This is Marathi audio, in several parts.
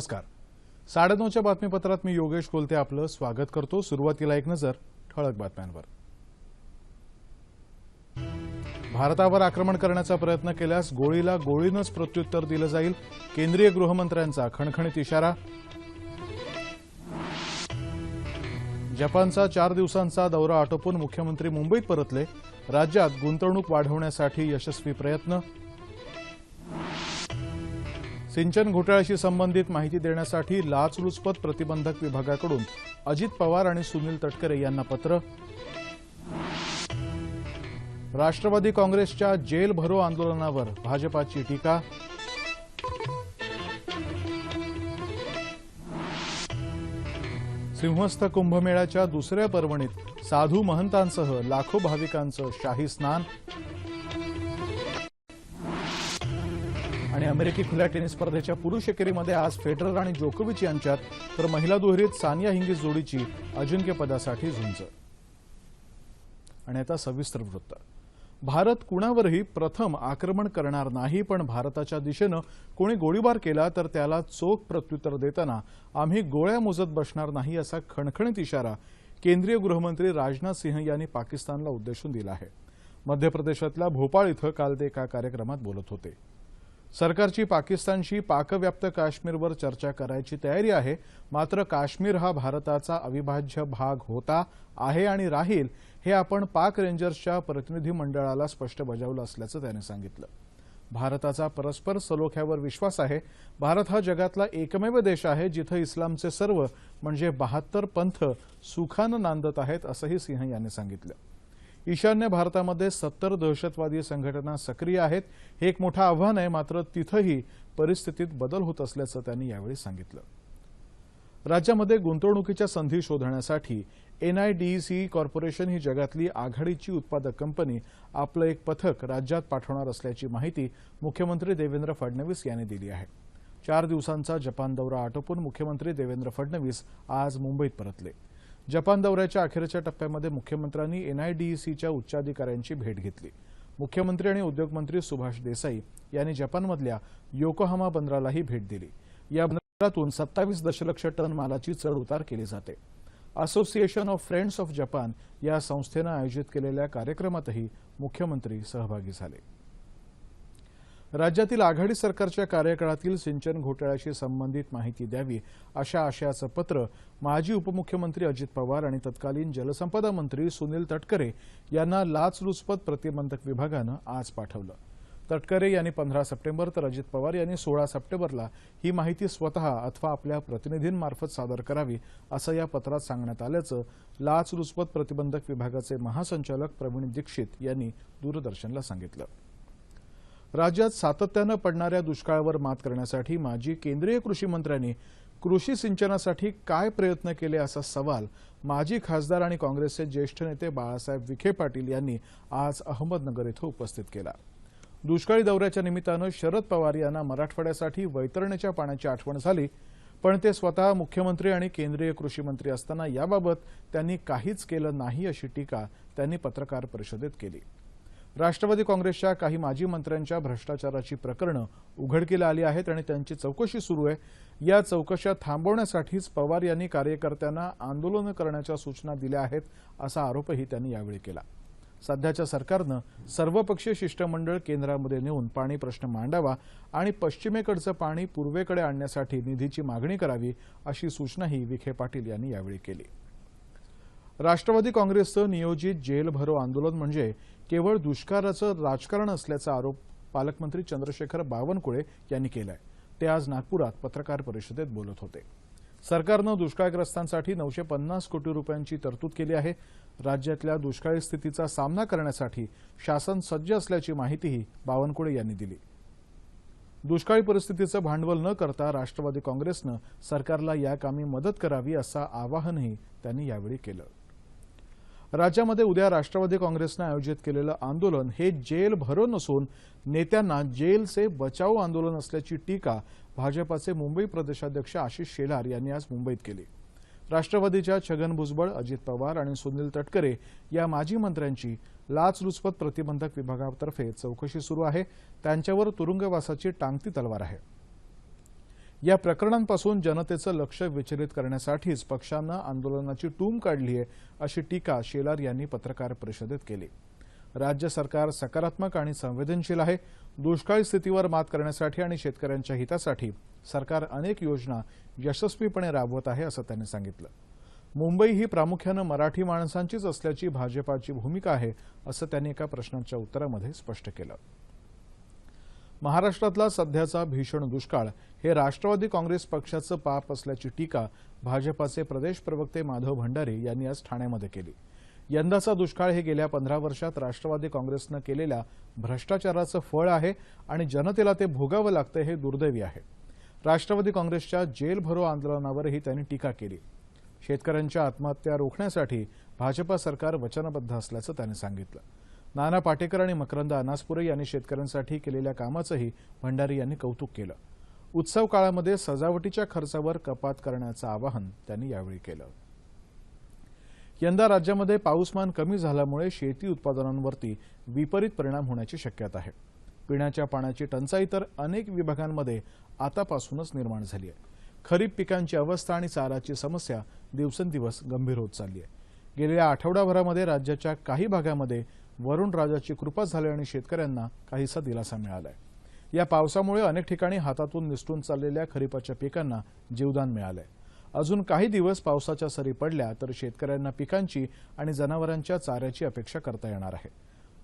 नमस्कार. साडेनऊच्या बातमीपत्रात मी योगेश कोलते आपलं स्वागत करतो. सुरुवातीला एक नजर ठळक बातम्यांवर. भारतावर आक्रमण करण्याचा प्रयत्न केल्यास गोळीला गोळीनंच प्रत्युत्तर दिलं जाईल. केंद्रीय गृहमंत्र्यांचा खणखणीत इशारा. जपानचा चार दिवसांचा दौरा आटोपून मुख्यमंत्री मुंबईत परतले. राज्यात गुंतवणूक वाढवण्यासाठी यशस्वी प्रयत्न. सिंचन घोटाळ्याशी संबंधित माहिती देण्यासाठी लाचलुचपत प्रतिबंधक विभागाकडून अजित पवार आणि सुनील तटकरे यांना पत्र. राष्ट्रवादी काँग्रेसच्या जेल भरो आंदोलनावर भाजपाची टीका. सिंहस्थ कुंभमेळ्याच्या दुसऱ्या पर्वणीत साधू महंतांसह लाखो भाविकांचं शाही स्नान. आणि अमेरिकी खुल्या टेनिस स्पर्धेच्या पुरुष एकेरीमध्ये आज फेडरर आणि जोकोविच यांच्यात तर महिला दुहेरीत सानिया हिंगीस जोडीची अजिंक्यपदासाठी झुंज. आणि आता सविस्तर वृत्त. भारत कुणावरही प्रथम आक्रमण करणार नाही पण भारताच्या दिशेनं कोणी गोळीबार केला तर त्याला चोख प्रत्युत्तर देताना आम्ही गोळ्या मोजत बसणार नाही असा खणखणीत इशारा केंद्रीय गृहमंत्री राजनाथ सिंह यांनी पाकिस्तानला उद्देशून दिला आहे. मध्य प्रदेशातल्या भोपाळ इथं काल ते एका कार्यक्रमात बोलत होते. सरकारची पाकिस्तानशी पाकव्याप्त काश्मीरवर चर्चा करायची तयारी आहे. मात्र काश्मीर हा भारताचा अविभाज्य भाग होता आहे आणि राहील हे आपण पाक रेंजर्सच्या प्रतिनिधी मंडळाला स्पष्ट बजावलं असल्याचं त्याने सांगितलं. भारताचा परस्पर सलोख्यावर विश्वास आहे. भारत हा जगातला एकमेव देश आहे जिथं इस्लामचे सर्व म्हणजे बहात्तर पंथ सुखानं नांदत आहेत असंही सिंह यांनी सांगितलं. ईशान्य भारतामध्ये सत्तर दहशतवादी संघटना सक्रिय आहेत. हे एक मोठं आव्हान आहे मात्र तिथंही परिस्थितीत बदल होत असल्याचं त्यांनी यावेळी सांगितलं. राज्यामध्ये गुंतवणुकीच्या संधी शोधण्यासाठी एनआयडीसी कॉर्पोरेशन ही जगातली आघाडीची उत्पादक कंपनी आपलं एक पथक राज्यात पाठवणार असल्याची माहिती मुख्यमंत्री देवेंद्र फडणवीस यांनी दिली आहे. चार दिवसांचा जपान दौरा आटोपून मुख्यमंत्री देवेंद्र फडणवीस आज मुंबईत परतले. जपान दौऱ्याच्या अखेरच्या टप्प्यामध्ये मुख्यमंत्र्यांनी एनआयडीसीच्या उच्चाधिकाऱ्यांची भेट घेतली. मुख्यमंत्री आणि उद्योगमंत्री सुभाष देसाई यांनी जपानमधल्या योकोहामा बंदरालाही भेट दिली. या बंदरातून सत्तावीस दशलक्ष टन मालाची चढउतार केली जाते. Association of friends of Japan या संस्थेनं आयोजित केलेल्या कार्यक्रमातही मुख्यमंत्री सहभागी झाले. राज्यातील आघाडी सरकारच्या कार्यकाळातील सिंचन घोटाळ्याशी संबंधित माहिती द्यावी अशा आशयाचं पत्र माजी उपमुख्यमंत्री अजित पवार आणि तत्कालीन जलसंपदा मंत्री सुनील तटकरे यांना लाचलुचपत प्रतिबंधक विभागानं आज पाठवलं. तटकरे यांनी पंधरा सप्टेंबर तर अजित पवार यांनी सोळा सप्टेंबरला ही माहिती स्वतः अथवा आपल्या प्रतिनिधींमार्फत सादर करावी असं या पत्रात सांगण्यात आल्याचं लाचलुचपत प्रतिबंधक विभागाचे महासंचालक प्रवीण दीक्षित यांनी दूरदर्शनला सांगितलं. राज्यात सातत्यानं पडणाऱ्या दुष्काळावर मात करण्यासाठी माजी केंद्रीय कृषी मंत्र्यांनी कृषी सिंचनासाठी काय प्रयत्न केले असा सवाल माजी खासदार आणि काँग्रेसचे ज्येष्ठ नेते बाळासाहेब विखे पाटील यांनी आज अहमदनगर इथं उपस्थित केला. दुष्काळी दौऱ्याच्या निमित्तानं शरद पवार यांना मराठवाड्यासाठी वैतरण्याच्या पाण्याची आठवण झाली पण ते स्वतः मुख्यमंत्री आणि केंद्रीय कृषी मंत्री असताना याबाबत त्यांनी काहीच केलं नाही अशी टीका त्यांनी पत्रकार परिषदेत केली. राष्ट्रवादी काँग्रेसच्या काही माजी मंत्र्यांच्या भ्रष्टाचाराची प्रकरणं उघडकीला आली आहेत आणि त्यांची चौकशी सुरू आहे. या चौकशा थांबवण्यासाठीच पवार यांनी कार्यकर्त्यांना आंदोलनं करण्याच्या सूचना दिल्या आहेत असा आरोपही त्यांनी यावेळी केला. सध्याच्या सरकारनं सर्वपक्षीय शिष्टमंडळ केंद्रामध्ये नेऊन पाणी प्रश्न मांडावा आणि पश्चिमेकडचं पाणी पूर्वेकडे आणण्यासाठी निधीची मागणी करावी अशी सूचनाही विखे पाटील यांनी यावेळी केली. राष्ट्रवादी काँग्रेसचं नियोजित जेल भरो आंदोलन म्हणजे केवळ दुष्काळाचं राजकारण असल्याचा आरोप पालकमंत्री चंद्रशेखर बावनकुळे यांनी केलाय. ते आज नागपुरात पत्रकार परिषदेत बोलत होते. सरकारनं दुष्काळग्रस्तांसाठी नऊशे पन्नास कोटी रुपयांची तरतूद केली आहे. राज्यातल्या दुष्काळी स्थितीचा सामना करण्यासाठी शासन सज्ज असल्याची माहितीही बावनकुळे यांनी दिली. दुष्काळी परिस्थितीचं भांडवल न करता राष्ट्रवादी काँग्रेसनं सरकारला या कामी मदत करावी असं आवाहनही त्यांनी यावेळी केलं. राज्यामध्ये उद्या राष्ट्रवादी काँग्रेसनं आयोजित केलेलं आंदोलन हे जेल भरो नसून नेत्यांना जेलचे बचाव आंदोलन असल्याची टीका भाजपाचे मुंबई प्रदेशाध्यक्ष आशिष शेलार यांनी आज मुंबईत केली. राष्ट्रवादीच्या छगन भुजबळ अजित पवार आणि सुनील तटकरे या माजी मंत्र्यांची लाचलुचपत प्रतिबंधक विभागातर्फे चौकशी सुरू आहे. त्यांच्यावर तुरुंगवासाची टांगती तलवार आहे. या प्रकरणांपासून जनतेचं लक्ष विचलित करण्यासाठीच पक्षानं आंदोलनाची टूम काढली आहे अशी टीका शेलार यांनी पत्रकार परिषदेत केली. राज्य सरकार सकारात्मक आणि संवेदनशील आहे दुष्काळी स्थितीवर मात करण्यासाठी आणि शेतकऱ्यांच्या हितासाठी सरकार अनेक योजना यशस्वीपणे राबवत आहे असं त्यांनी सांगितलं. मुंबई ही प्रामुख्यानं मराठी माणसांचीच असल्याची भाजपाची भूमिका आहे असं त्यांनी एका प्रश्नाच्या उत्तरामध्ये स्पष्ट केलं. महाराष्ट्रातला सध्याचा भीषण दुष्काळ. हे राष्ट्रवादी काँग्रेस पक्षाचं पाप असल्याची टीका भाजपाचे प्रदेश प्रवक्ते माधव भंडारी यांनी आज ठाण्यामध्ये केली. यंदाचा दुष्काळ हे गेल्या पंधरा वर्षात राष्ट्रवादी काँग्रेसनं केलेल्या भ्रष्टाचाराचं फळ आहे आणि जनतेला ते भोगावं लागतं हे दुर्दैवी आहे. राष्ट्रवादी काँग्रेसच्या जेल भरो आंदोलनावरही त्यांनी टीका केली. शेतकऱ्यांच्या आत्महत्या रोखण्यासाठी भाजपा सरकार वचनबद्ध असल्याचं त्यांनी सांगितलं. नाना पाटेकर आणि मकरंद अनासपुरे यांनी शेतकऱ्यांसाठी केलेल्या कामाचंही भंडारी यांनी कौतुक केलं. उत्सव काळामध्ये सजावटीच्या खर्चावर कपात करण्याचं आवाहन त्यांनी यावेळी केलं. यंदा राज्यामध्ये पाऊसमान कमी झाल्यामुळे शेती उत्पादनांवरती विपरीत परिणाम होण्याची शक्यता आहे. पिण्याच्या पाण्याची टंचाई तर अनेक विभागांमध्ये आतापासूनच निर्माण झाली आहे. खरीप पिकांची अवस्था आणि चाराची समस्या दिवसेंदिवस गंभीर होत चालली आहे. गेलेल्या आठवडाभरामध्ये राज्याच्या काही भागामध्ये वरुण राजाची कृपा झाली आणि शेतकऱ्यांना काहीसा दिलासा मिळाला आहे या पावसामुळे अनेक ठिकाणी हातातून निसटून चाललेल्या खरीपाच्या पिकांना जीवदान मिळालंय. अजून काही दिवस पावसाच्या सरी पडल्या तर शेतकऱ्यांना पिकांची आणि जनावरांच्या चाऱ्याची अपेक्षा करता येणार आहे.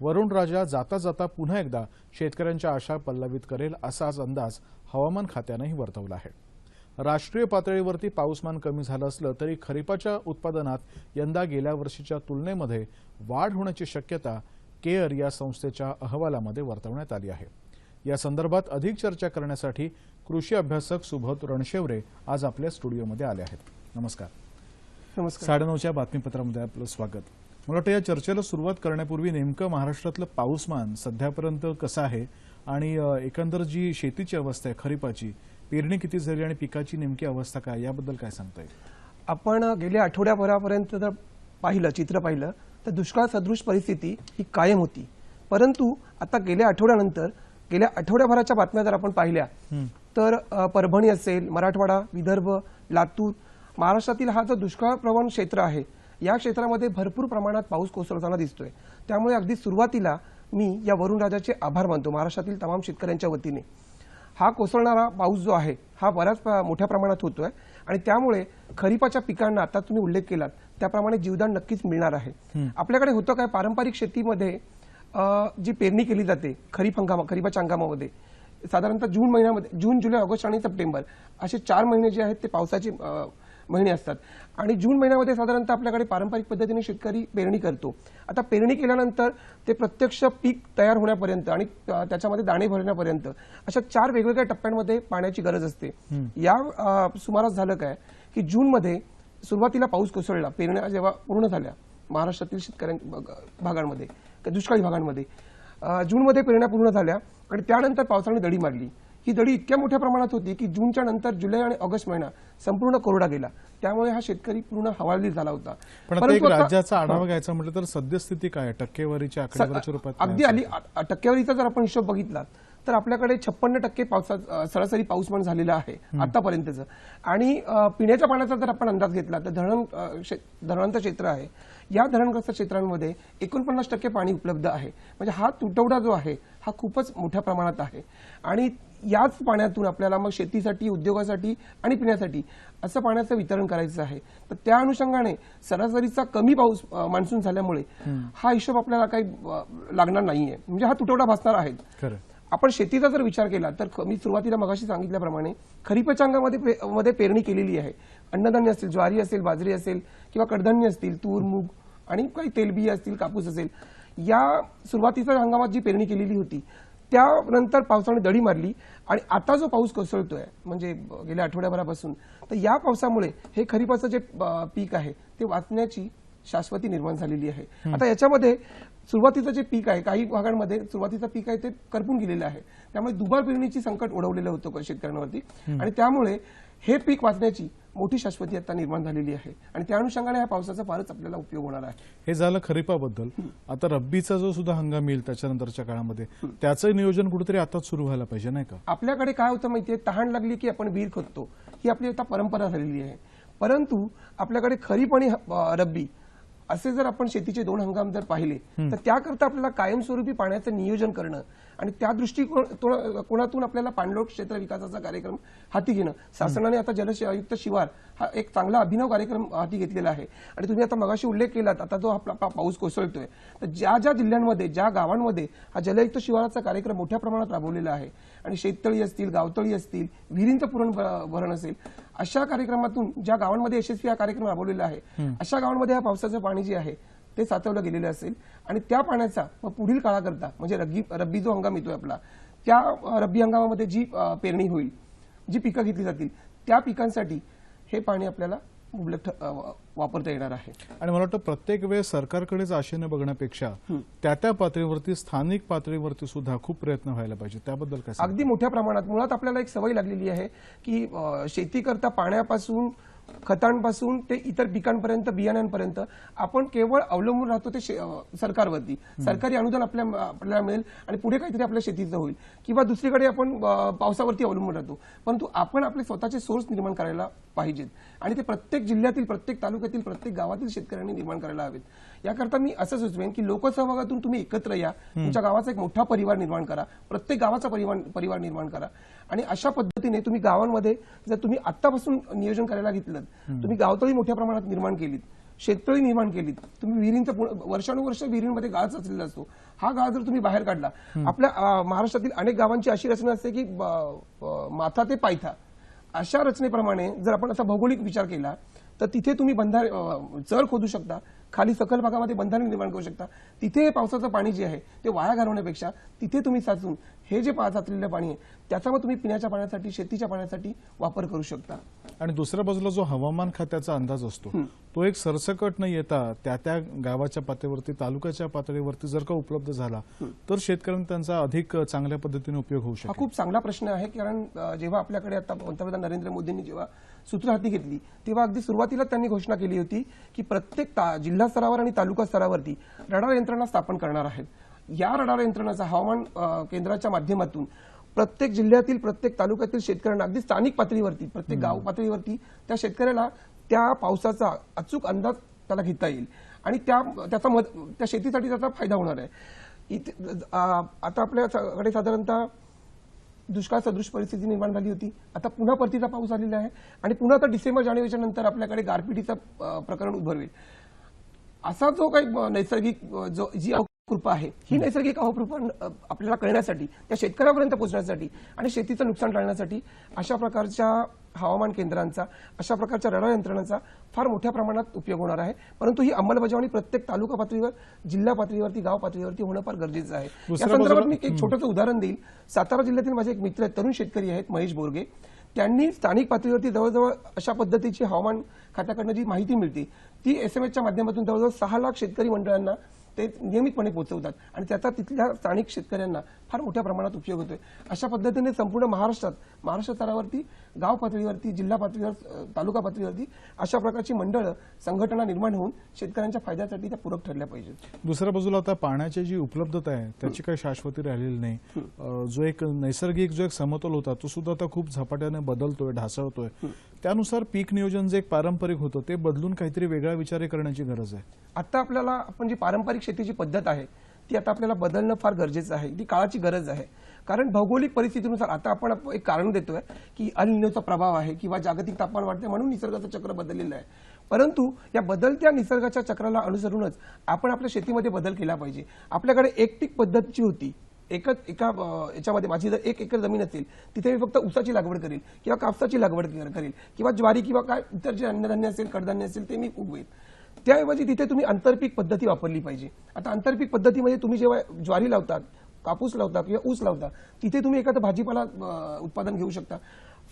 वरुण राजा जाता जाता पुन्हा एकदा शेतकऱ्यांच्या आशा पल्लवित करेल असाच अंदाज हवामान खात्यानंही वर्तवला आहे. राष्ट्रीय पातळीवरती पाऊसमान कमी झालं असलं तरी खरीपाच्या उत्पादनात यंदा गेल्या वर्षीच्या तुलनेमध्ये वाढ होण्याची शक्यता केअर या संस्थेच्या अहवालामध्ये वर्तवण्यात आली आहे. या संदर्भात अधिक चर्चा करण्यासाठी कृषी अभ्यासक सुबोध रणशेवरे आज आपल्या स्टुडिओमध्ये आले आहेत. नमस्कार. नमस्कार. साडेनऊच्या बातमीपत्रामध्ये आपलं स्वागत. मला वाटतं या चर्चेला सुरुवात करण्यापूर्वी नेमकं महाराष्ट्रातलं पाऊसमान सध्यापर्यंत कसं आहे आणि एकंदर जी शेतीची अवस्था आहे खरीपाची पेरणी किती झाली आणि पिकाची नेमकी अवस्था काय याबद्दल काय सांगता येईल आपण गेल्या आठवड्याभरापर्यंत जर पाहिलं चित्र पाहिलं तर दुष्काळ सदृश परिस्थिती ही कायम होती. परंतु आता गेल्या आठवड्यानंतर गेल्या आठवड्याभराच्या बातम्या जर आपण पाहिल्या तर परभणी असेल मराठवाडा विदर्भ लातूर महाराष्ट्रातील हा जो दुष्काळ प्रवण क्षेत्र आहे या क्षेत्रामध्ये भरपूर प्रमाणात पाऊस कोसळताना दिसतोय. त्यामुळे अगदी सुरुवातीला मी या वरुण राजाचे आभार मानतो महाराष्ट्रातील तमाम शेतकऱ्यांच्या वतीने. हा कोसळणारा पाऊस जो आहे हा बऱ्याच प्र- मोठ्या प्रमाणात होतोय. आणि त्यामुळे खरीपाच्या पिकांना आता तुम्ही उल्लेख केलात त्याप्रमाणे जीवदान नक्कीच मिळणार आहे. आपल्याकडे होतं काय? पारंपरिक शेतीमध्ये जी पेरणी केली जाते खरीप हंगामा खरीपाच्या हंगामामध्ये साधारणतः जून महिन्यामध्ये जून जुलै ऑगस्ट आणि सप्टेंबर असे चार महिने जे आहेत ते पावसाचे महिने असतात. आणि जून महिन्यामध्ये साधारणतः आपल्याकडे पारंपरिक पद्धतीने शेतकरी पेरणी करतो. आता पेरणी केल्यानंतर ते प्रत्यक्ष पीक तयार होण्यापर्यंत आणि त्याच्यामध्ये दाणे भरण्यापर्यंत अशा चार वेगवेगळ्या टप्प्यांमध्ये पाण्याची गरज असते. या सुमारास झालं काय की जूनमध्ये सुरुवातीला पाऊस कोसळला पेरण्या जेव्हा पूर्ण झाल्या महाराष्ट्रातील शेतकऱ्यां भागांमध्ये दुष्काळी भागांमध्ये जूनमध्ये पेरण्या पूर्ण झाल्या आणि त्यानंतर पावसाने दडी मारली. ही दडी इतक्या मोठ्या प्रमाणात होती की जूनच्या नंतर जुलै आणि ऑगस्ट महिना संपूर्ण कोरडा गेला. त्यामुळे हा शेतकरी पूर्ण हवालदिल झाला होता. पण राज्याचा आढावा घ्यायचा म्हटलं तर सद्यस्थिती काय? टक्केवारीच्या आकडेवारीच्या रूपात अगदी? आली टक्केवारीचा जर आपण हिशोब बघितला तर आपल्याकडे छप्पन्न टक्के पावसा सरासरी पाऊसमान झालेलं आहे आतापर्यंतचं. आणि पिण्याच्या पाण्याचा जर आपण अंदाज घेतला तर धरण धरणांचं क्षेत्र आहे. या धरणग्रस्त क्षेत्रांमध्ये एकोणपन्नास टक्के पाणी उपलब्ध आहे. म्हणजे हा तुटवडा जो आहे हा खूपच मोठ्या प्रमाणात आहे. आणि याच पाण्यातून आपल्याला मग शेतीसाठी उद्योगासाठी आणि पिण्यासाठी असं पाण्याचं वितरण करायचं आहे. तर त्या अनुषंगाने सरासरीचा कमी पाऊस मान्सून झाल्यामुळे हा हिशोब आपल्याला काही लागणार नाहीये. म्हणजे हा तुटवडा भासणार आहे आपण शेतीचा जर विचार केला तर मी सुरुवातीला मगाशी सांगितल्याप्रमाणे खरीपाच्या अंगामध्ये मध्ये पेरणी केलेली आहे. अन्नधान्य असतील ज्वारी असेल बाजरी असेल किंवा कडधान्य असतील तूर मूग आणि काही तेलबिया असतील कापूस असेल. या सुरुवातीच्या हंगामात जी पेरणी केलेली होती त्यानंतर पावसाने दडी मारली आणि आता जो पाऊस कोसळतोय म्हणजे गेल्या आठवड्याभरापासून तर या पावसामुळे हे खरीपाचं जे पीक आहे ते वाचण्याची शाश्वती निर्माण झालेली आहे. आता याच्यामध्ये सुरुवातीचं जे पीक आहे काही भागांमध्ये सुरुवातीचं पीक आहे ते करपून गेलेलं आहे. त्यामुळे दुबार पेरणीची संकट ओढवलेलं होतं शेतकऱ्यांवरती. आणि त्यामुळे हे पीक वाचण्याची मोठी शाश्वती आता निर्माण झालेली आहे. आणि त्या अनुषंगाने ह्या पावसाचा फारच आपल्याला उपयोग होणार आहे. हे झालं खरीपाबद्दल. आता रब्बीचा जो सुद्धा हंगाम येईल त्याच्यानंतरच्या काळामध्ये त्याचं नियोजन कुठेतरी आताच सुरू व्हायला पाहिजे नाही का? आपल्याकडे काय होतं माहितीये तहान लागली की आपण विहीर खोदतो ही आपली आता परंपरा झालेली आहे. परंतु आपल्याकडे खरीप आणि रब्बी असे जर आपण शेतीचे दोन हंगाम जर पाहिले तर त्याकरता आपल्याला कायमस्वरूपी पाण्याचं नियोजन करणं आणि त्या दृष्टिकोन कोणातून आपल्याला पाणलोट क्षेत्र विकासाचा कार्यक्रम हाती घेणं. शासनाने आता जलयुक्त शिवार हा एक चांगला अभिनव कार्यक्रम हाती घेतलेला आहे. आणि तुम्ही आता मगाशी उल्लेख केलात आता जो आपला पाऊस कोसळतोय तर ज्या ज्या जिल्ह्यांमध्ये ज्या गावांमध्ये हा जलयुक्त शिवाराचा कार्यक्रम मोठ्या प्रमाणात राबवलेला आहे आणि शेततळी असतील गावतळी असतील विहिरींचं पुरण भरण असेल अशा कार्यक्रमातून ज्या गावांमध्ये यशस्वी हा कार्यक्रम राबवलेला आहे अशा गावांमध्ये या पावसाचं पाणी जे आहे ते साचवलं गेलेलं असेल. आणि त्या पाण्याचा मग पुढील काळाकरता म्हणजे रब्बी रब्बी जो हंगाम येतोय आपला त्या रब्बी हंगामामध्ये जी पेरणी होईल जी पिकं घेतली जातील त्या पिकांसाठी हे पाणी आपल्याला मुबलक वापरता येणार आहे. आणि मला वाटतं प्रत्येक वेळेस सरकारकडेच आशेने बघण्यापेक्षा त्या त्या पातळीवरती स्थानिक पातळीवरती सुद्धा खूप प्रयत्न व्हायला पाहिजे. त्याबद्दल काय? अगदी मोठ्या प्रमाणात. मुळात आपल्याला एक सवय लागलेली आहे की शेती करता पाण्यापासून खतांपासून ते इतर पिकांपर्यंत बियाण्यांपर्यंत आपण केवळ अवलंबून राहतो ते सरकारवरती. सरकारी अनुदान आपल्या आपल्याला मिळेल आणि पुढे काहीतरी आपल्या शेतीचं होईल. किंवा दुसरीकडे आपण पावसावरती अवलंबून राहतो. परंतु आपण आपले स्वतःचे सोर्स निर्माण करायला पाहिजेत. आणि ते प्रत्येक जिल्ह्यातील प्रत्येक तालुक्यातील प्रत्येक गावातील शेतकऱ्यांनी निर्माण करायला हवेत. याकरता मी असं सुचवेन की लोकसहभागातून तुम्ही एकत्र या. तुमच्या गावाचा एक मोठा परिवार निर्माण करा. प्रत्येक गावाचा परिवार परिवार निर्माण करा. आणि अशा पद्धतीने तुम्ही गावांमध्ये जर तुम्ही आत्तापासून नियोजन करायला घेतलं तुम्ही गावतळी मोठ्या प्रमाणात निर्माण केलीत शेततळी निर्माण केलीत तुम्ही विहिरींचं वर्षानुवर्ष विहिरींमध्ये गाळ साचलेला असतो. हा गाळ जर तुम्ही बाहेर काढला आपल्या महाराष्ट्रातील अनेक गावांची अशी रचना असते की माथा ते पायथा. अशा रचनेप्रमाणे जर आपण असा भौगोलिक विचार केला तर तिथे तुम्ही बंधारे चर खोदू शकता. खाली सखल भागामध्ये बंधारे निर्माण करू शकता. तिथे पावसाचं पाणी जे आहे ते वाया घालवण्यापेक्षा तिथे तुम्ही साचून हे जे पा- साचलेलं पाणी आहे त्याचा मग तुम्ही पिण्याच्या पाण्यासाठी शेतीच्या पाण्यासाठी वापर करू शकता. आणि दुसऱ्या बाजूला जो हवामान खात्याचा अंदाज असतो तो एक सरसकट न येता त्या त्या गावाच्या पातळीवरती तालुक्याच्या पातळीवरती जर का उपलब्ध झाला तर शेतकऱ्यांना त्यांचा अधिक चांगल्या पद्धतीने उपयोग होऊ हा शकेल. खूप चांगला प्रश्न आहे कारण जेव्हा आपल्याकडे आता पंतप्रधान नरेंद्र मोदींनी जेव्हा सूत्र हाती घेतली तेव्हा अगदी सुरुवातीला त्यांनी घोषणा केली होती की प्रत्येक ता- जिल्हा स्तरावर आणि तालुका स्तरावरती रडार यंत्रणा स्थापन करणार आहेत. या रडार यंत्रणाचा हवामान केंद्राच्या माध्यमातून प्रत्येक जिल्ह्यातील प्रत्येक तालुक्यातील शेतकऱ्यांना अगदी स्थानिक पातळीवरती प्रत्येक गाव पातळीवरती त्या शेतकऱ्याला त्या पावसाचा अचूक अंदाज त्याला घेता येईल. आणि त्या त्याचा मद त्या शेतीसाठी त्याचा फायदा होणार आहे. इथे आता आपल्याकडे साधारणतः दुष्काळ सदृश परिस्थिती निर्माण झाली होती. आता पुन्हा परतीचा पाऊस आलेला आहे. आणि पुन्हा आता डिसेंबर जानेवारीच्या नंतर आपल्याकडे गारपिटीचं प्रकरण उद्भवेल. असा जो काही नैसर्गिक जो जी अवकृपा आहे. ही नैसर्गिक अवकृपा अ, आपल्याला कळण्यासाठी त्या शेतकऱ्यापर्यंत पोहोचण्यासाठी आणि शेतीचं नुकसान टाळण्यासाठी अशा प्रकारच्या हवामान केंद्रांचा अशा प्रकारच्या रडार यंत्रणांचा फार मोठ्या प्रमाणात उपयोग होणार आहे. परंतु ही अंमलबजावणी प्रत्येक तालुका पातळीवर जिल्हा पातळीवरती गाव पातळीवरती होणं फार गरजेचं आहे. या संदर्भात मी एक छोटंसं उदाहरण देईल. सातारा जिल्ह्यातील माझे एक मित्र आहेत तरुण शेतकरी आहेत महेश बोरगे. त्यांनी स्थानिक पातळीवरती जवळजवळ अशा पद्धतीची हवामान खात्याकडनं जी माहिती मिळते ती एसएमएसच्या माध्यमातून जवळजवळ सहा लाख शेतकरी मंडळांना ते नियमितपणे पोहोचवतात आणि त्याचा तिथल्या स्थानिक शेतकऱ्यांना फार मोठ्या प्रमाणात उपयोग होतोय. अशा पद्धतीने संपूर्ण महाराष्ट्रात महाराष्ट्र स्तरावरती गाव पातळीवरती जिल्हा पातळीवर तालुका पातळीवरती अशा प्रकारची मंडळं संघटना निर्माण होऊन शेतकऱ्यांच्या फायद्यासाठी त्या पूरक ठरल्या पाहिजेत. दुसऱ्या बाजूला आता पाण्याची जी उपलब्धता आहे त्याची काही शाश्वती राहिलेली नाही. जो एक नैसर्गिक जो एक समतोल होता तो सुद्धा आता खूप झपाट्याने बदलतोय ढासळतोय. त्यानुसार पीक नियोजन जे एक पारंपरिक होतं ते बदलून काहीतरी वेगळा विचार करण्याची गरज आहे. आता आपल्याला आपण जी पारंपरिक शेतीची पद्धत आहे ती आता आपल्याला बदलणं फार गरजेचं आहे ती काळाची गरज आहे. कारण भौगोलिक परिस्थितीनुसार आता आपण एक कारण देतोय की अल प्रभाव आहे किंवा जागतिक तापमान वाढते म्हणून निसर्गाचं चक्र बदललेलं आहे. परंतु या बदलत्या निसर्गाच्या चक्राला अनुसरूनच आपण आपल्या शेतीमध्ये बदल केला पाहिजे. आपल्याकडे एकटिक पद्धतीची होती. एकच एका याच्यामध्ये माझी जर एक एकर जमीन असेल तिथे मी फक्त ऊसाची लागवड करेल किंवा कापसाची लागवड करेल किंवा ज्वारी किंवा काय इतर जे अन्नधान्य असेल कडधान्य असेल ते मी उगवेल. त्याऐवजी तिथे तुम्ही आंतरपीक पद्धती वापरली पाहिजे. आता आंतरपीक पद्धतीमध्ये तुम्ही जेव्हा ज्वारी लावतात कापूस लावता किंवा ऊस लावता तिथे तुम्ही एखादं भाजीपाला उत्पादन घेऊ शकता.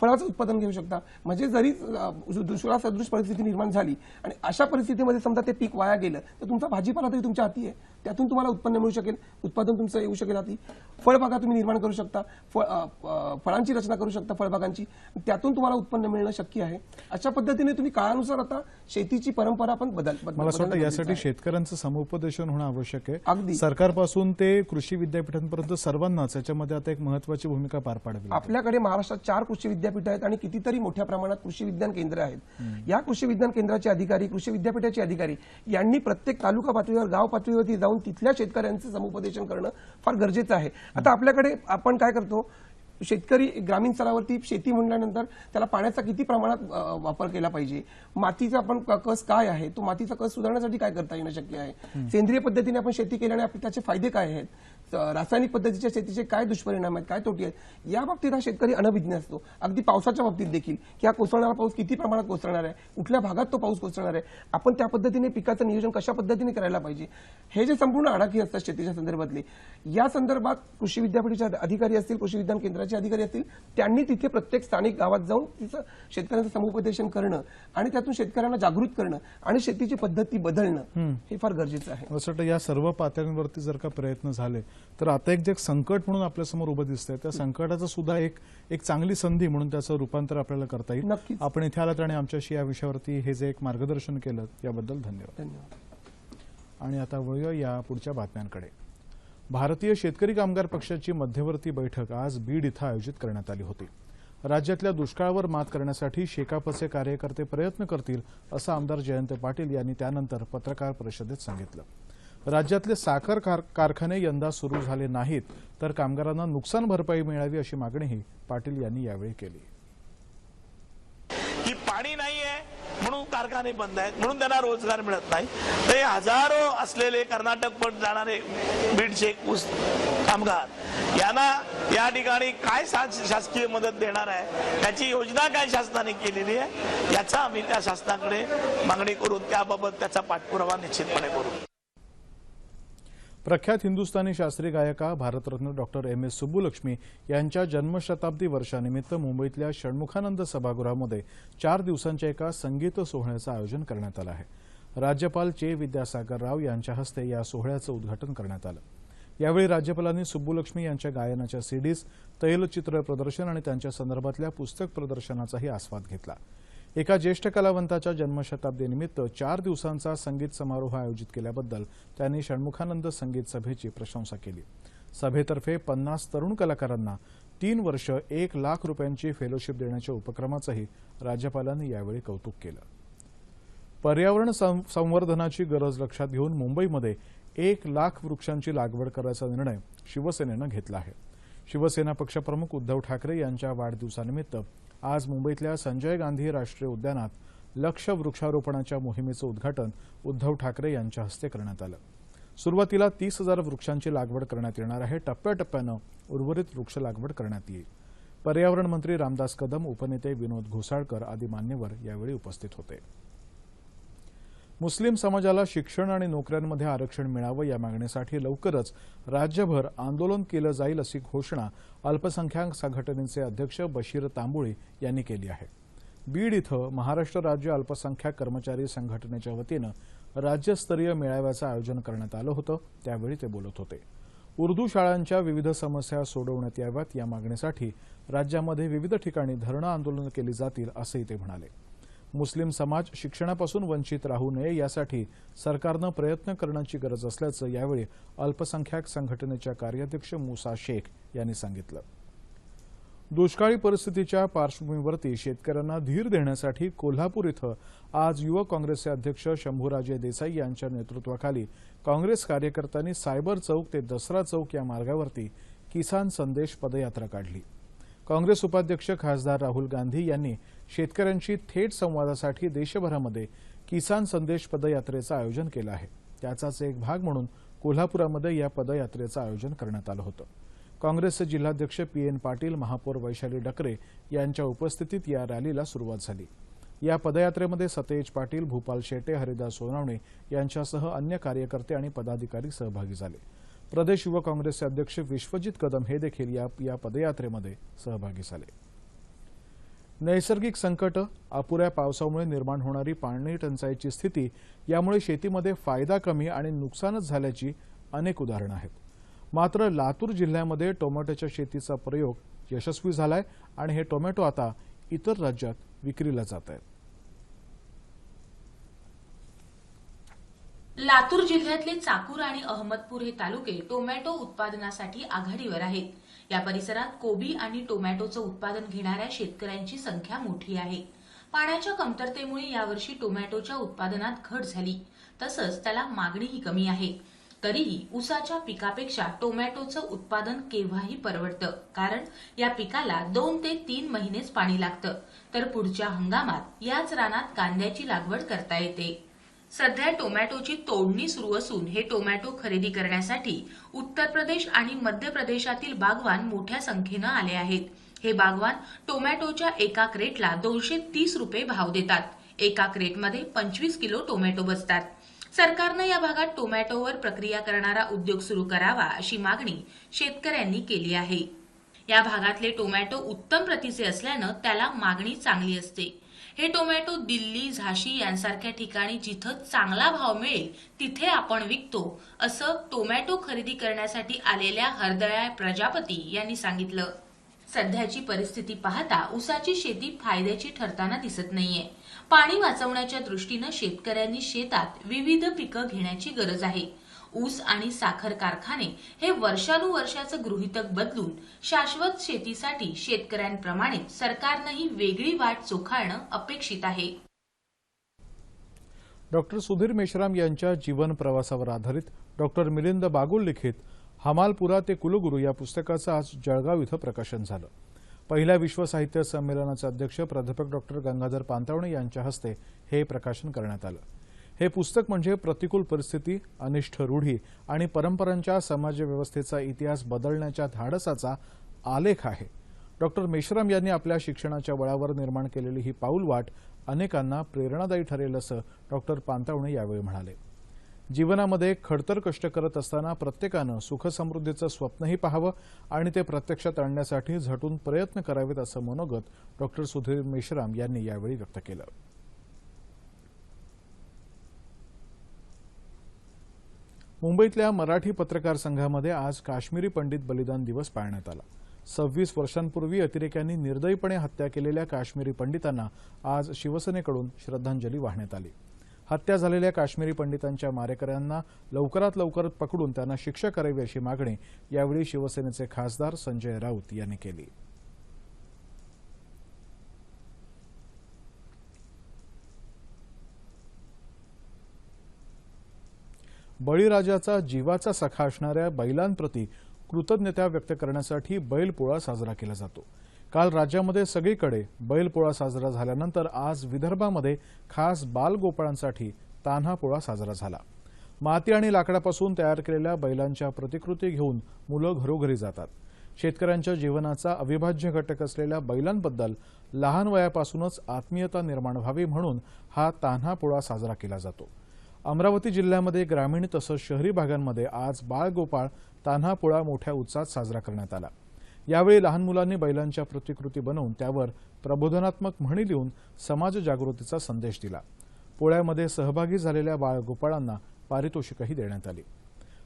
फळाचं उत्पादन घेऊ शकता. म्हणजे जरी अं, सदृश परिस्थिती निर्माण झाली आणि अशा परिस्थितीमध्ये समजा ते पीक वाया गेलं तर तुमचा भाजीपाला तरी तुमच्या हाती आहे. त्यातून तुम्हाला उत्पन्न मिळू शकेल उत्पादन तुमचं येऊ शकेल आधी फळबागा तुम्ही निर्माण करू शकता फळ फळांची रचना करू शकता फळबागांची त्यातून तुम्हाला उत्पन्न मिळणं शक्य आहे अशा पद्धतीने तुम्ही काळानुसार आता शेतीची परंपरा पण बदल बद- मला असं वाटतं यासाठी. शेतकऱ्यांचं समुपदेशन होणं आवश्यक आहे अगदी. सरकारपासून ते कृषी विद्यापीठांपर्यंत सर्वांनाच याच्यामध्ये आता एक महत्वाची भूमिका पार पाडावी. आपल्याकडे महाराष्ट्रात चार कृषी विद्यापीठ आहेत आणि कितीतरी मोठ्या प्रमाणात कृषी विज्ञान केंद्र आहेत या कृषी विज्ञान केंद्राचे अधिकारी कृषी विद्यापीठाचे अधिकारी यांनी प्रत्येक तालुका पातळीवर गाव पातळीवरती जाऊन तिथल्या शेतकऱ्यांचं समुपदेशन करणं फार गरजेचं आहे. आता आपल्याकडे आपण काय करतो शेतकरी ग्रामीण स्तरावरती शेती म्हणल्यानंतर त्याला पाण्याचा किती प्रमाणात वापर केला पाहिजे? मातीचा आपण कस काय आहे? तो मातीचा कस सुधारण्यासाठी काय करता येणं शक्य आहे? सेंद्रिय पद्धतीने आपण शेती केल्याने त्याचे फायदे काय आहेत? रासायनिक पद्धतीच्या शेतीचे काय दुष्परिणाम आहेत काय तोटे आहेत या बाबतीत हा शेतकरी अनभिज्ञ असतो. अगदी पावसाच्या बाबतीत देखील. की हा कोसळणारा पाऊस किती प्रमाणात कोसळणार आहे? कुठल्या भागात तो पाऊस कोसळणार आहे? आपण त्या पद्धतीने पिकाचं नियोजन कशा पद्धतीने करायला पाहिजे? हे जे संपूर्ण आडाखी असतात शेतीच्या संदर्भातले या संदर्भात कृषी विद्यापीठाचे अधिकारी असतील कृषी विज्ञान केंद्राचे अधिकारी असतील त्यांनी तिथे प्रत्येक स्थानिक गावात जाऊन तिचं शेतकऱ्यांचं समुपदेशन करणं आणि त्यातून शेतकऱ्यांना जागृत करणं आणि शेतीची पद्धती बदलणं हे फार गरजेचं आहे. असं वाटतं या सर्व पातळ्यांवरती जर का प्रयत्न झाले तर आता एक जे संकट म्हणून आपल्यासमोर उभं दिसतंय त्या संकटाचं सुद्धा एक एक चांगली संधी म्हणून त्याचं रूपांतर आपल्याला करता येईल. आपण इथे आलात आणि आमच्याशी या विषयावरती हे जे एक मार्गदर्शन केलं याबद्दल धन्यवाद. धन्यवाद. आणि आता वळूया या पुढच्या बातम्यांकडे. भारतीय शेतकरी कामगार पक्षाची मध्यवर्ती बैठक आज बीड इथं आयोजित करण्यात आली होती. राज्यातल्या दुष्काळावर मात करण्यासाठी शेकापचे कार्यकर्ते प्रयत्न करतील असं आमदार जयंत पाटील यांनी त्यानंतर पत्रकार परिषदेत सांगितलं. राज्यातले साखर कार- कारखाने यंदा सुरू झाले नाहीत तर कामगारांना नुकसान भरपाई मिळावी अशी मागणीही पाटील यांनी यावेळी केली. की पाणी नाही आहे म्हणून कारखाने बंद आहेत म्हणून त्यांना रोजगार मिळत नाही. ते हजारो असलेले कर्नाटक पण जाणारे बीडचे ऊस कामगार यांना या ठिकाणी काय शासकीय मदत देणार आहे? त्याची योजना काय शासनाने केलेली आहे? याचा आम्ही त्या शासनाकडे मागणी करून त्याबाबत त्याचा पाठपुरावा निश्चितपणे करू. प्रख्यात हिंदुस्थानी शास्त्रीय गायका Bharat Ratna doctor M. S. Subbulakshmi यांच्या जन्मशताब्दी वर्षानिमित्त मुंबईतल्या षण्मुखानंद सभागृहामध्ये चार दिवसांच्या एका संगीत सोहळ्याचं आयोजन करण्यात आलं आहे. राज्यपाल चे. विद्यासागर राव यांच्या हस्ते या सोहळ्याचं उद्घाटन करण्यात आलं. यावेळी राज्यपालांनी सुब्बुलक्ष्मी यांच्या गायनाच्या सीडीज तैलचित्र प्रदर्शन आणि त्यांच्या संदर्भातल्या पुस्तक प्रदर्शनाचाही आस्वाद घेतला. एका ज्येष्ठ कलावंताच्या जन्मशताब्दीनिमित्त चार दिवसांचा संगीत समारोह आयोजित केल्याबद्दल त्यांनी षण्मुखानंद संगीत सभेची प्रशंसा केली. सभेतर्फे पन्नास तरुण कलाकारांना तीन वर्ष एक लाख रुपयांची फेलोशिप देण्याच्या उपक्रमाचंही राज्यपालांनी यावेळी कौतुक केलं. पर्यावरण सं- संवर्धनाची गरज लक्षात घेऊन मुंबईमध्ये एक लाख वृक्षांची लागवड करायचा निर्णय शिवसेनेनं घेतला आहे. शिवसेना पक्षप्रमुख उद्धव ठाकरे यांच्या वाढदिवसानिमित्त आज मुंबईतल्या संजय गांधी राष्ट्रीय उद्यानात लक्ष वृक्षारोपणाच्या मोहिमेचं उद्घाटन उद्धव ठाकरे यांच्या हस्ते करण्यात आलं. सुरुवातीला तीस हजार वृक्षांची लागवड करण्यात येणार आहे. टप्प्याटप्प्यानं उर्वरित वृक्ष लागवड करण्यात येईल. पर्यावरण मंत्री रामदास कदम उपनेते विनोद घोसाळकर आदी मान्यवर यावेळी उपस्थित होते. मुस्लिम समाजाला शिक्षण आणि नोकऱ्यांमध्ये आरक्षण मिळावं या मागणीसाठी लवकरच राज्यभर आंदोलन केलं जाईल अशी घोषणा अल्पसंख्याक संघटनेचे अध्यक्ष बशीर तांबुळे यांनी केली आहे. बीड इथं महाराष्ट्र राज्य अल्पसंख्याक कर्मचारी संघटनेच्या वतीनं राज्यस्तरीय मेळाव्याचं आयोजन करण्यात आलं होतं त्यावेळी ते बोलत होते. उर्दू शाळांच्या विविध समस्या सोडवण्यात याव्यात या मागणीसाठी राज्यामध्ये विविध ठिकाणी धरणं आंदोलनं केली जातील असंही ते म्हणाले. मुस्लिम समाज शिक्षणापासून वंचित राहू नये यासाठी सरकारनं प्रयत्न करण्याची गरज असल्याचं यावेळी अल्पसंख्याक संघटनेच्या कार्याध्यक्ष मुसा शेख यांनी सांगितलं. दुष्काळी परिस्थितीच्या पार्श्वभूमीवरती शेतकऱ्यांना धीर देण्यासाठी कोल्हापूर इथं आज युवक काँग्रेसचे अध्यक्ष शंभूराजे देसाई यांच्या नेतृत्वाखाली काँग्रेस कार्यकर्त्यांनी सायबर चौक ते दसरा चौक या मार्गावरती किसान संदेश पदयात्रा काढली. काँग्रेस उपाध्यक्ष खासदार राहुल गांधी यांनी शेतकऱ्यांशी थेट संवादासाठी देशभरामध्ये किसान संदेश पदयात्रेचं आयोजन केलं आहे. त्याचाच एक भाग म्हणून कोल्हापुरामध्ये या पदयात्रेचं आयोजन करण्यात आलं होतं. काँग्रेसचे जिल्हाध्यक्ष पी एन पाटील महापौर वैशाली डकरे यांच्या उपस्थितीत या रॅलीला सुरुवात झाली. या पदयात्रेमध्ये सतेज पाटील भूपाल शेटे हरिदास सोनावणे यांच्यासह अन्य कार्यकर्ते आणि पदाधिकारी सहभागी झाले. प्रदेश युवक काँग्रेसचे अध्यक्ष विश्वजित कदम हे देखील या या पदयात्रेमध्ये सहभागी झाले. नैसर्गिक संकट अपुऱ्या पावसामुळे निर्माण होणारी पाणी टंचाईची स्थिती यामुळे शेतीमध्ये फायदा कमी आणि नुकसानच झाल्याची अनेक उदाहरणं आहेत. मात्र लातूर जिल्ह्यामध्ये टोमॅटोच्या शेतीचा प्रयोग यशस्वी झालाय आणि हे टोमॅटो आता इतर राज्यात विक्रीला जात आहेत. लातूर जिल्ह्यातले चाकूर आणि अहमदपूर हे तालुके टोमॅटो उत्पादनासाठी आघाडीवर आहेत. या परिसरात कोबी आणि टोमॅटोचं उत्पादन घेणाऱ्या शेतकऱ्यांची संख्या मोठी आहे. पाण्याच्या कमतरतेमुळे यावर्षी टोमॅटोच्या उत्पादनात घट झाली. तसंच त्याला मागणीही कमी आहे. तरीही ऊसाच्या पिकापेक्षा टोमॅटोचं उत्पादन केव्हाही परवडतं. कारण या पिकाला दोन ते तीन महिनेच पाणी लागतं. तर पुढच्या हंगामात याच रानात कांद्याची लागवड करता येते. सध्या टोमॅटोची तोडणी सुरू असून हे टोमॅटो खरेदी करण्यासाठी उत्तर प्रदेश आणि मध्य प्रदेशातील बागवान मोठ्या संख्येनं आले आहेत. हे बागवान टोमॅटोच्या एका क्रेटला दोनशे तीस रुपये भाव देतात. एका क्रेटमध्ये पंचवीस किलो टोमॅटो बसतात. सरकारनं या भागात टोमॅटोवर प्रक्रिया करणारा उद्योग सुरू करावा अशी मागणी शेतकऱ्यांनी केली आहे. या भागातले टोमॅटो उत्तम प्रतीचे असल्यानं त्याला मागणी चांगली असते. हे टोमॅटो दिल्ली झाशी यांसारख्या ठिकाणी जिथं चांगला भाव मिळेल तिथे आपण विकतो असं टोमॅटो खरेदी करण्यासाठी आलेल्या हरदया प्रजापती यांनी सांगितलं. सध्याची परिस्थिती पाहता ऊसाची शेती फायद्याची ठरताना दिसत नाहीये. पाणी वाचवण्याच्या दृष्टीनं शेतकऱ्यांनी शेतात विविध पिकं घेण्याची गरज आहे. ऊस आणि साखर कारखाने हे वर्षानुवर्षाचं गृहितक बदलून शाश्वत शेतीसाठी शेतकऱ्यांप्रमाणे सरकारनंही वेगळी वाट चोखाळणं अपेक्षित आहे. डॉक्टर सुधीर मेश्राम यांच्या जीवन प्रवासावर आधारित डॉक्टर मिलिंद बागुल लिखित हमालपुरा ते कुलगुरू या पुस्तकाचं आज जळगाव इथं प्रकाशन झालं. पहिल्या विश्व साहित्य संमेलनाचे अध्यक्ष प्राध्यापक डॉक्टर गंगाधर पांतावणे यांच्या हस्ते हे प्रकाशन करण्यात आलं. हे पुस्तक म्हणजे प्रतिकूल परिस्थिती अनिष्ठ रूढी आणि परंपरांच्या समाजव्यवस्थेचा इतिहास बदलण्याच्या धाडसाचा आलेख आहे. डॉक्टर मेश्राम यांनी आपल्या शिक्षणाच्या बळावर निर्माण केलेली ही पाऊलवाट अनेकांना प्रेरणादायी ठरेल असं डॉक्टर पांतावणे यावेळी म्हणाले. जीवनामध्ये खडतर कष्ट करत असताना प्रत्येकानं सुखसमृद्धीचं स्वप्नही पाहावं आणि ते प्रत्यक्षात आणण्यासाठी झटून प्रयत्न करावेत असं मनोगत डॉक्टर सुधीर मेश्राम यांनी यावेळी व्यक्त केलं. मुंबईतल्या मराठी पत्रकार संघामध्ये आज काश्मीरी पंडित बलिदान दिवस पाळण्यात आला. सव्वीस वर्षांपूर्वी अतिरेक्यांनी निर्दयीपणे हत्या केलेल्या काश्मीरी पंडितांना आज शिवसेनेकडून श्रद्धांजली वाहण्यात आली. हत्या झालेल्या काश्मीरी पंडितांच्या मारेकऱ्यांना लवकरात लवकर पकडून त्यांना शिक्षा करावी अशी मागणी यावेळी शिवसेनेचे खासदार संजय राऊत यांनी केली. बळीराजाचा जीवाचा सखा असणाऱ्या बैलांप्रती कृतज्ञता व्यक्त करण्यासाठी बैलपोळा साजरा केला जातो. काल राज्यामध्ये सगळीकडे बैलपोळा साजरा झाल्यानंतर आज विदर्भामध्ये खास बालगोपाळांसाठी तान्हा पोळा साजरा झाला. माती आणि लाकडापासून तयार केलेल्या बैलांच्या प्रतिकृती घेऊन मुलं घरोघरी जातात. शेतकऱ्यांच्या जीवनाचा अविभाज्य घटक असलेल्या बैलांबद्दल लहान वयापासूनच आत्मीयता निर्माण व्हावी म्हणून हा तान्हा पोळा साजरा केला जातो. अमरावती जिल्ह्यामध्ये ग्रामीण तसंच शहरी भागांमध्ये आज बाळगोपाळ तान्हा पोळा मोठ्या उत्साहात साजरा करण्यात आला. यावेळी लहान मुलांनी बैलांच्या प्रतिकृती बनवून त्यावर प्रबोधनात्मक म्हणी लिहून समाज जागृतीचा संदेश दिला. पोळ्यामध्ये सहभागी झालेल्या बाळगोपाळांना पारितोषिकही देण्यात आली.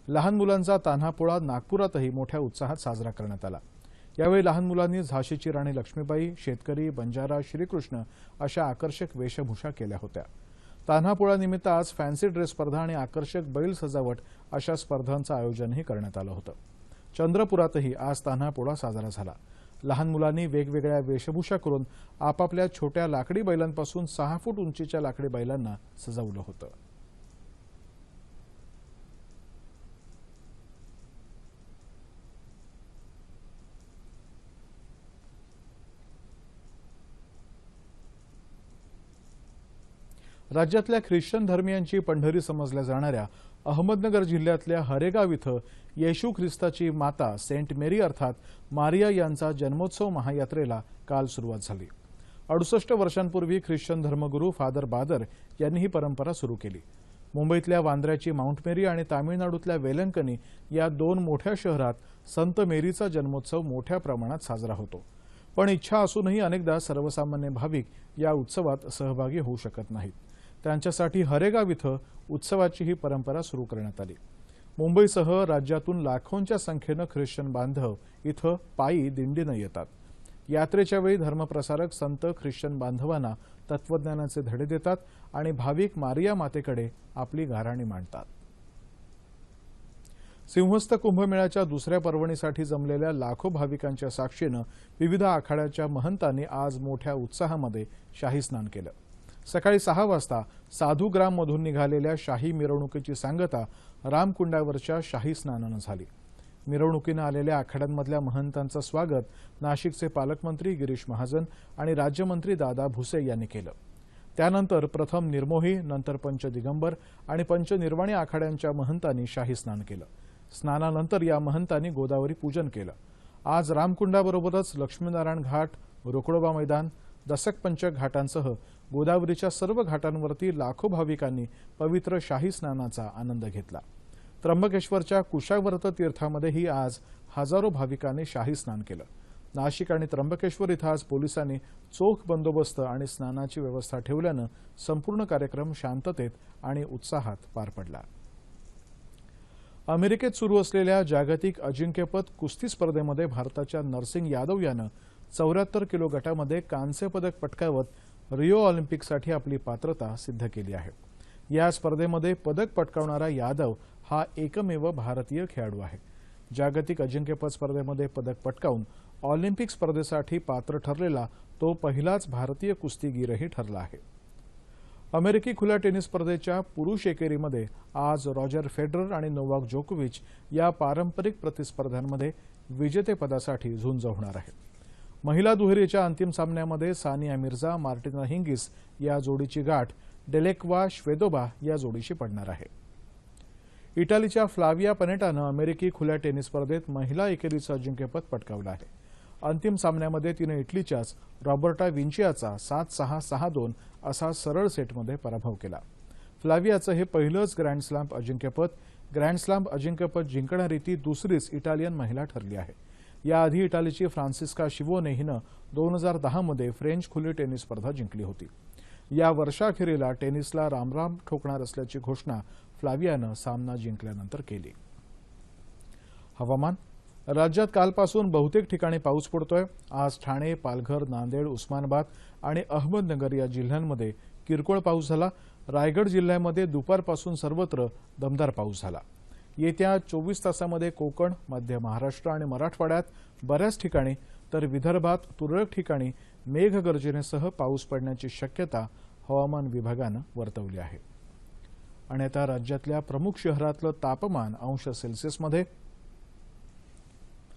लहान मुलांचा तान्हा पोळा नागपुरातही मोठ्या उत्साहात साजरा करण्यात आला. यावेळी लहान मुलांनी झाशीची राणी लक्ष्मीबाई शेतकरी बंजारा श्रीकृष्ण अशा आकर्षक वेशभूषा केल्या होत्या. तान्हापोळानिमित्त आज फॅन्सी ड्रेस स्पर्धा आणि आकर्षक बैल सजावट अशा स्पर्धांचं आयोजनही करण्यात आलं होतं. चंद्रपुरातही आज तान्हापोळा साजरा झाला. लहान मुलांनी वेगवेगळ्या वेशभूषा करून आपापल्या छोट्या लाकडी बैलांपासून सहा फूट उंचीच्या लाकडी बैलांना सजवलं होतं. राज्यातल्या ख्रिश्चन धर्मियांची पंढरी समजल्या जाणाऱ्या अहमदनगर जिल्ह्यातल्या हरेगाव इथं येशू ख्रिस्ताची माता सेंट मेरी अर्थात मारिया यांचा जन्मोत्सव महायात्रेला काल सुरुवात झाली. अडुसष्ट वर्षांपूर्वी ख्रिश्चन धर्मगुरू फादर बादर यांनी ही परंपरा सुरू केली. मुंबईतल्या वांद्र्याची माउंट मेरी आणि तामिळनाडूतल्या वेलंकनी या दोन मोठ्या शहरात संत मेरीचा जन्मोत्सव मोठ्या प्रमाणात साजरा होतो. पण इच्छा असूनही अनेकदा सर्वसामान्य भाविक या उत्सवात सहभागी होऊ शकत नाहीत. त्यांच्यासाठी हरेगाव इथं उत्सवाची ही परंपरा सुरू करण्यात आली. मुंबईसह राज्यातून लाखोंच्या संख्येनं ख्रिश्चन बांधव इथं पायी दिंडीनं येतात. यात्रेच्या वेळी धर्मप्रसारक संत ख्रिश्चन बांधवांना तत्वज्ञानाचे धडे देतात आणि भाविक मारिया मातेकडे आपली घाराणी मांडतात. सिंहस्थ कुंभमेळ्याच्या दुसऱ्या पर्वणीसाठी जमलेल्या लाखो भाविकांच्या साक्षीनं विविध आखाड्याच्या महंतांनी आज मोठ्या उत्साहामध्ये शाही स्नान केलं. सकाळी सहा वाजता साधूग्राममधून निघालेल्या शाही मिरवणुकीची सांगता रामकुंडावरच्या शाही स्नानानं झाली. मिरवणुकीनं आलेल्या आखाड्यांमधल्या महंतांचं स्वागत नाशिकचे पालकमंत्री गिरीश महाजन आणि राज्यमंत्री दादा भुसे यांनी केलं. त्यानंतर प्रथम निर्मोही नंतर पंचदिगंबर आणि पंचनिर्वाणी आखाड्यांच्या महंतांनी शाही स्नान केलं. स्नानानंतर या महंतांनी गोदावरी पूजन केलं. आज रामकुंडाबरोबरच लक्ष्मीनारायण घाट रोकडोबा मैदान दसकपंच घाटांसह गोदावरीच्या सर्व घाटांवरती लाखो भाविकांनी पवित्र शाही स्नानाचा आनंद घेतला. त्र्यंबकेश्वरच्या कुशावर्त तीर्थामध्येही आज हजारो भाविकांनी शाही स्नान केलं. नाशिक आणि त्र्यंबकेश्वर इथं आज पोलिसांनी चोख बंदोबस्त आणि स्नानाची व्यवस्था ठेवल्यानं संपूर्ण कार्यक्रम शांततेत आणि उत्साहात पार पडला. अमेरिकेत सुरू असलेल्या जागतिक अजिंक्यपद कुस्ती स्पर्धेमध्ये भारताच्या नरसिंग यादव यानं चौऱ्याहत्तर किलो गटामध्ये कांस्य पदक पटकावत रिओ ऑलिम्पिकसाठी आपली पात्रता सिद्ध केली आहे. या स्पर्धेमध्ये पदक पटकावणारा यादव हा एकमेव भारतीय खेळाडू आहे. जागतिक अजिंक्यपद स्पर्धेमध्ये पदक पटकावून ऑलिम्पिक स्पर्धेसाठी पात्र ठरलेला तो पहिलाच भारतीय कुस्तीगीरही ठरला आहे. अमेरिकी खुल्या टेनिस स्पर्धेच्या पुरुष एकेरीमध्ये आज रॉजर फेडरर आणि नोवाक जोकोविच या पारंपरिक प्रतिस्पर्ध्यांमध्ये विजेतेपदासाठी झुंज होणार आहे. महिला दुहेरीच्या अंतिम सामन्यामध्ये सानिया मिर्झा मार्टिना हिंगिस या जोडीची गाठ डेलेक्वा श्वेदोबा या जोडीशी पडणार आहे. इटालीच्या फ्लाविया पनेटानं अमेरिकी खुल्या टेनिस स्पर्धेत महिला एकेरीचं अजिंक्यपद पटकावलं आहे. अंतिम सामन्यामध्ये तिनं इटलीच्याच रॉबर्टा विंचियाचा सात सहा सहा दोन असा सरळ सेटमध्ये पराभव केला. फ्लावियाचं हे पहिलंच ग्रँडस्लॅम अजिंक्यपद. ग्रँडस्लॅम अजिंक्यपद जिंकणारी ती दुसरीच इटालियन महिला ठरली आहे. याआधी इटालीची फ्रान्सिस्का शिवोने हिनं दोन हजार दहामध्ये फ्रेंच खुली टेनिस स्पर्धा जिंकली होती. या वर्षाखेरीला टेनिसला रामराम ठोकणार असल्याची घोषणा फ्लावियानं सामना जिंकल्यानंतर केली. हवामान राज्यात कालपासून बहुतेक ठिकाणी पाऊस पडतोय. आज ठाणे पालघर नांदेड उस्मानाबाद आणि अहमदनगर या जिल्ह्यांमध्ये किरकोळ पाऊस झाला. रायगड जिल्ह्यामध्ये दुपारपासून सर्वत्र दमदार पाऊस झाला. येत्या चोवीस तासामध्ये कोकण मध्य महाराष्ट्र आणि मराठवाड्यात बऱ्याच ठिकाणी तर विदर्भात तुरळक ठिकाणी मेघगर्जनेसह पाऊस पडण्याची शक्यता हवामान विभागानं वर्तवली आहे. आणि आता राज्यातल्या प्रमुख शहरातलं तापमान अंश सेल्सिअसमध्ये.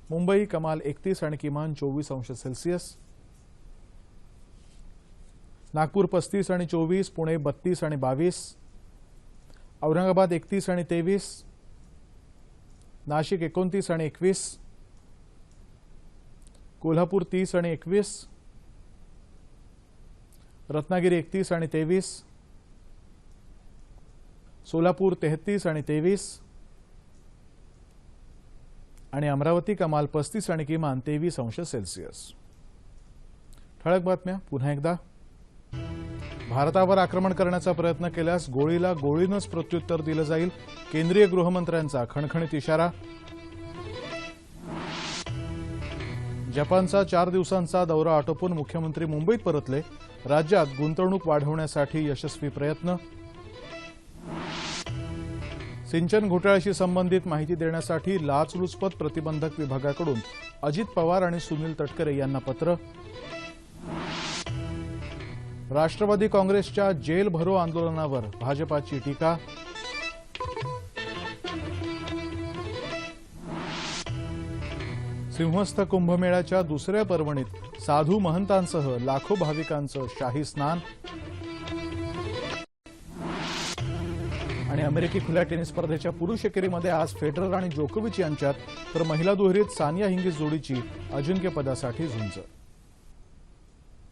मुंबई कमाल एकतीस आणि किमान चोवीस अंश सेल्सिअस. नागपूर पस्तीस आणि चोवीस पुणे बत्तीस आणि बावीस. औरंगाबाद एकतीस आणि तेवीस. नाशिक एकोणतीस आणि एकवीस कोल्हापूर तीस आणि एकवीस रत्नागिरी एकतीस आणि तेवीस सोलापूर तेहतीस आणि तेवीस आणि अमरावती कमाल पस्तीस आणि किमान तेवीस अंश सेल्सिअस. ठळक बातम्या पुन्हा एकदा. भारतावर आक्रमण करण्याचा प्रयत्न केल्यास गोळीला गोळीनंच प्रत्युत्तर दिलं जाईल. केंद्रीय गृहमंत्र्यांचा खणखणीत इशारा. जपानचा चार दिवसांचा दौरा आटोपून मुख्यमंत्री मुंबईत परतले. राज्यात गुंतवणूक वाढवण्यासाठी यशस्वी प्रयत्न. सिंचन घोटाळ्याशी संबंधित माहिती देण्यासाठी लाचलुचपत प्रतिबंधक विभागाकडून अजित पवार आणि सुनील तटकरे यांना पत्र. राष्ट्रवादी काँग्रेसच्या जेल भरो आंदोलनावर भाजपाची टीका. सिंहस्थ कुंभमेळ्याच्या दुसऱ्या पर्वणीत साधू महंतांसह लाखो भाविकांचं शाही स्नान. आणि अमेरिकी खुल्या टेनिस स्पर्धेच्या पुरुष एकेरीमध्ये आज फेडरर आणि जोकोविच यांच्यात तर महिला दुहेरीत सानिया हिंगीस जोडीची अजिंक्यपदासाठी झुंज.